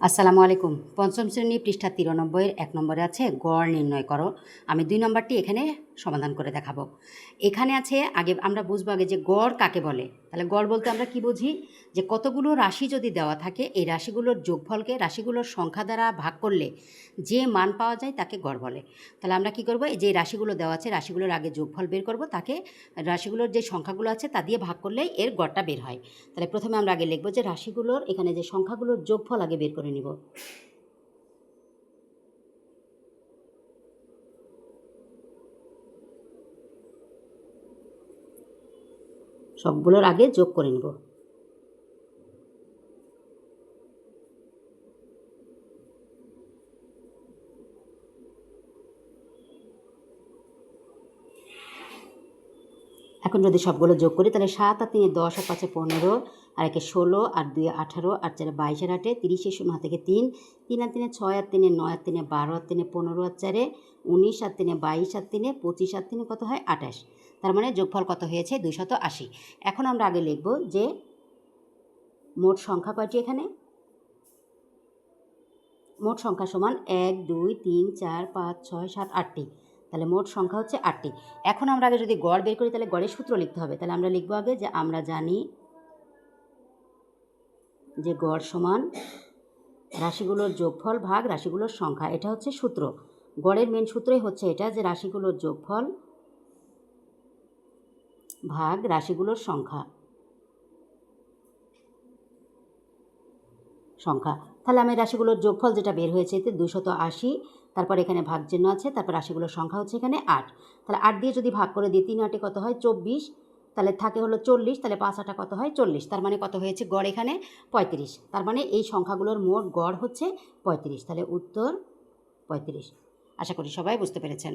আসসালামু আলাইকুম। পঞ্চম শ্রেণি পৃষ্ঠা তিরানব্বইয়ের এক নম্বরে আছে গড় নির্ণয় করো। আমি দুই নম্বরটি এখানে সমাধান করে দেখাবো। এখানে আছে আগে আমরা বুঝব আগে যে গড় কাকে বলে। তাহলে গড় বলতে আমরা কি বুঝি? যে কতগুলো রাশি যদি দেওয়া থাকে, এই রাশিগুলোর যোগফলকে, রাশিগুলোর সংখ্যা দ্বারা ভাগ করলে যে মান পাওয়া যায় তাকে গড় বলে। তাহলে আমরা কি করব? এই যে রাশিগুলো দেওয়া আছে, রাশিগুলোর আগে যোগফল বের করব, তাকে রাশিগুলোর যে সংখ্যাগুলো আছে তা দিয়ে ভাগ করলেই এর গড়টা বের হয়। তাহলে প্রথমে আমরা আগে লিখব যে রাশিগুলোর, এখানে যে সংখ্যাগুলোর যোগফল আগে বের করে নিব। সবগুলোর আগে যোগ করে নেব। এখন যদি সবগুলো যোগ করি, তাহলে সাত আর তিনে দশ আর পাঁচে পনেরো আর একে ষোলো, আর দুই আঠারো, আর চারে বাইশ, আর আটে তিরিশে শূন্য, হাত থেকে তিন। তিন আর তিনে ছয়, আর তিনে নয়, আর তিনে বারো, আর তিনে পনেরো, আর চারে উনিশ, আর তিনে বাইশ, আর তিনে পঁচিশ, আর তিনে কত হয়? আঠাশ। তার মানে যোগফল কত হয়েছে? দুশত আশি। এখন আমরা আগে লিখব যে মোট সংখ্যা কয়টি এখানে? মোট সংখ্যা সমান এক, দুই, তিন, চার, পাঁচ, ছয়, সাত, আটটি। তাহলে মোট সংখ্যা হচ্ছে আটটি। এখন আমরা আগে যদি গড় বের করি, তাহলে গড়ের সূত্র লিখতে হবে। তাহলে আমরা লিখব আগে যে আমরা জানি যে গড় সমান রাশিগুলোর যোগফল ভাগ রাশিগুলোর সংখ্যা, এটা হচ্ছে সূত্র। গড়ের মেন সূত্রই হচ্ছে এটা যে রাশিগুলোর যোগফল ভাগ রাশিগুলোর সংখ্যা। সংখ্যা। তাহলে আমি রাশিগুলোর যোগফল যেটা বের হয়েছে এতে দুশত আশি, তারপর এখানে ভাগ চিহ্ন আছে, তারপর রাশিগুলোর সংখ্যা হচ্ছে এখানে আট। তাহলে আট দিয়ে যদি ভাগ করে দিই, তিন আটে কত হয়? চব্বিশ। তাহলে থাকে হলো চল্লিশ, তাহলে পাঁচ আটা কত হয়? চল্লিশ। তার মানে কত হয়েছে? গড় এখানে পঁয়ত্রিশ। তার মানে এই সংখ্যাগুলোর মোট গড় হচ্ছে পঁয়ত্রিশ। তাহলে উত্তর পঁয়ত্রিশ। আশা করি সবাই বুঝতে পেরেছেন।